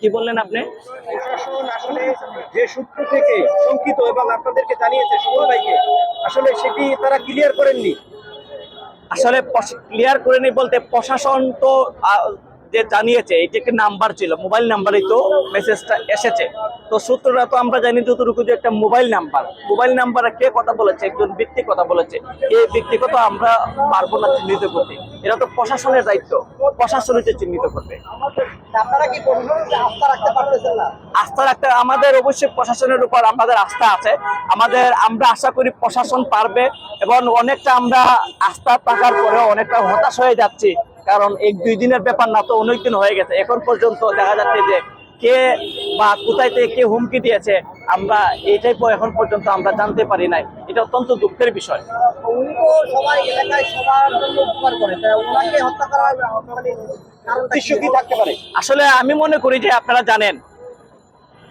কি বললেন আপনি? প্রশাসন আসলে যে সূত্র থেকে শঙ্কিত এবং আপনাদেরকে জানিয়েছে সুমন ভাইকে আসলে সেটি তারা ক্লিয়ার করেননি। আসলে ক্লিয়ার করেনি বলতে প্রশাসন তো যে জানিয়েছে এটি একটি নাম্বার ছিল মোবাইল নাম্বারই তো মেসেজটা এসেছে। তো সূত্রটা তো আমরা জানি যতটুকু যে একটা মোবাইল নাম্বার মোবাইল নাম্বারে কে কথা বলেছে একজন ব্যক্তি কথা বলেছে এই ব্যক্তিগত আমরা পারব না চিহ্নিত করতে। এটা তো প্রশাসনের দায়িত্ব প্রশাসনই তো চিহ্নিত করবে। আস্থা রাখতে আমাদের অবশ্যই প্রশাসনের উপর আমাদের আস্থা আছে। আমাদের আমরা আশা করি প্রশাসন পারবে এবং অনেকটা আমরা আস্থা থাকার পরেও অনেকটা হতাশ হয়ে যাচ্ছি। কারণ এক দুই দিনের ব্যাপার না তো অনেক দিন হয়ে গেছে। এখন পর্যন্ত দেখা যাচ্ছে যে কে বা কোথায় থেকে কে হুমকি দিয়েছে আমরা এটাই এখন পর্যন্ত আমরা জানতে পারি নাই। এটা অত্যন্ত দুঃখের বিষয়। আসলে আমি মনে করি যে আপনারা জানেন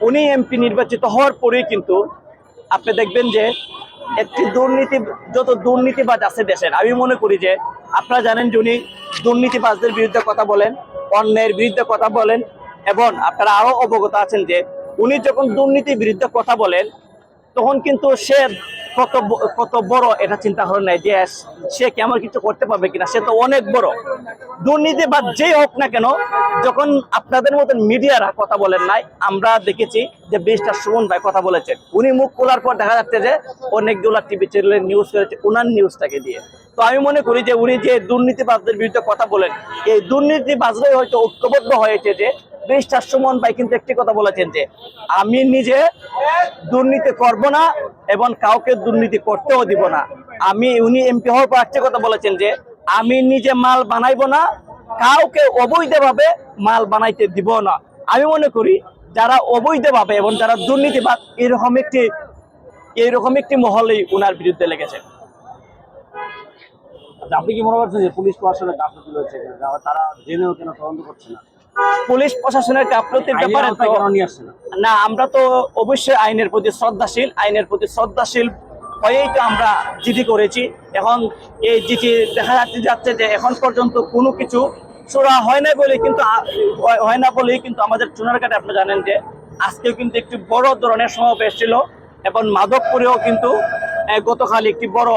উনি এমপি নির্বাচিত হওয়ার পরেই কিন্তু আপনি দেখবেন যে একটি দুর্নীতি যত দুর্নীতিবাজ আছে দেশের আমি মনে করি যে আপনারা জানেন যে উনি দুর্নীতিবাজদের বিরুদ্ধে কথা বলেন, অন্যের বিরুদ্ধে কথা বলেন এবং আপনারা আরও অবগত আছেন যে উনি যখন দুর্নীতির বিরুদ্ধে কথা বলেন, তখন কিন্তু সে কত কত বড় এটা চিন্তা করে নেয় যে সে কেমন কিছু করতে পারবে কিনা? সে তো অনেক বড়। দুর্নীতি বা যেই হোক না কেন, যখন আপনাদের মতন মিডিয়ারা কথা বলেন নাই, আমরা দেখেছি যে ব্রিজটা সুমন ভাই কথা বলেছেন। উনি মুখ খোলার পর দেখা যাচ্ছে যে অনেকগুলো টিভি চ্যানেলে নিউজ করেছে ওনার নিউজটাকে দিয়ে। তো আমি মনে করি যে উনি যে দুর্নীতিবাজদের বিরুদ্ধে কথা বলেন, এই দুর্নীতিবাজরাই হয়তো ঐক্যবদ্ধ হয়েছে যে ব্রিজটা সুমন ভাই কিন্তু একটি কথা বলেছেন যে, আমি নিজে দুর্নীতি করব না এবং কাউকে দুর্নীতি করতেও দিব না। আমি, উনি এমপি হওয়ার পর একটা কথা বলেছেন যে, আমি নিজে মাল বানাইবো না, কাউকে অবৈধভাবে মাল বানাইতে দিব না। আমি মনে করি যারা অবৈধভাবে এবং যারা দুর্নীতিবাদ এরকম একটি এইরকম একটি মহলেই উনার বিরুদ্ধে লেগেছে। আচ্ছা, আপনি কি মনে করছেন যে পুলিশ প্রশাসনের গাফলতি রয়েছে এখানে? তারা জেনেও কেন তদন্ত করছে না? পুলিশ প্রশাসনের গাফলতির ব্যাপারে না? আমরা তো অবশ্যই আইনের প্রতি শ্রদ্ধাশীল। আইনের প্রতি শ্রদ্ধাশীল হয়েই তো আমরা চিঠি করেছি। এখন এই চিঠি দেখা যাচ্ছে যাচ্ছে যে এখন পর্যন্ত কোনো কিছু ছোড়া হয় না বলে কিন্তু হয়- না বলেই কিন্তু আমাদের চুনারঘাটে আপনি জানেন যে আজকেও কিন্তু একটি বড় ধরনের সমাবেশ ছিল। এবং মাদকপুরেও কিন্তু গতকাল একটি বড়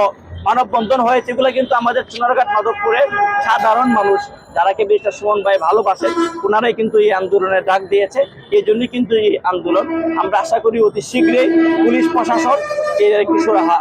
মানববন্ধন হয়েছে এগুলো কিন্তু আমাদের চুনারঘাট, মাধবপুরে সাধারণ মানুষ, যারাকে বিশ্বাস সুমন ভাই ভালোবাসেন ওনারাই কিন্তু এই আন্দোলনের ডাক দিয়েছে এই জন্যই কিন্তু এই আন্দোলন আমরা আশা করি অতি শীঘ্রই পুলিশ প্রশাসন এর কিছু রাহা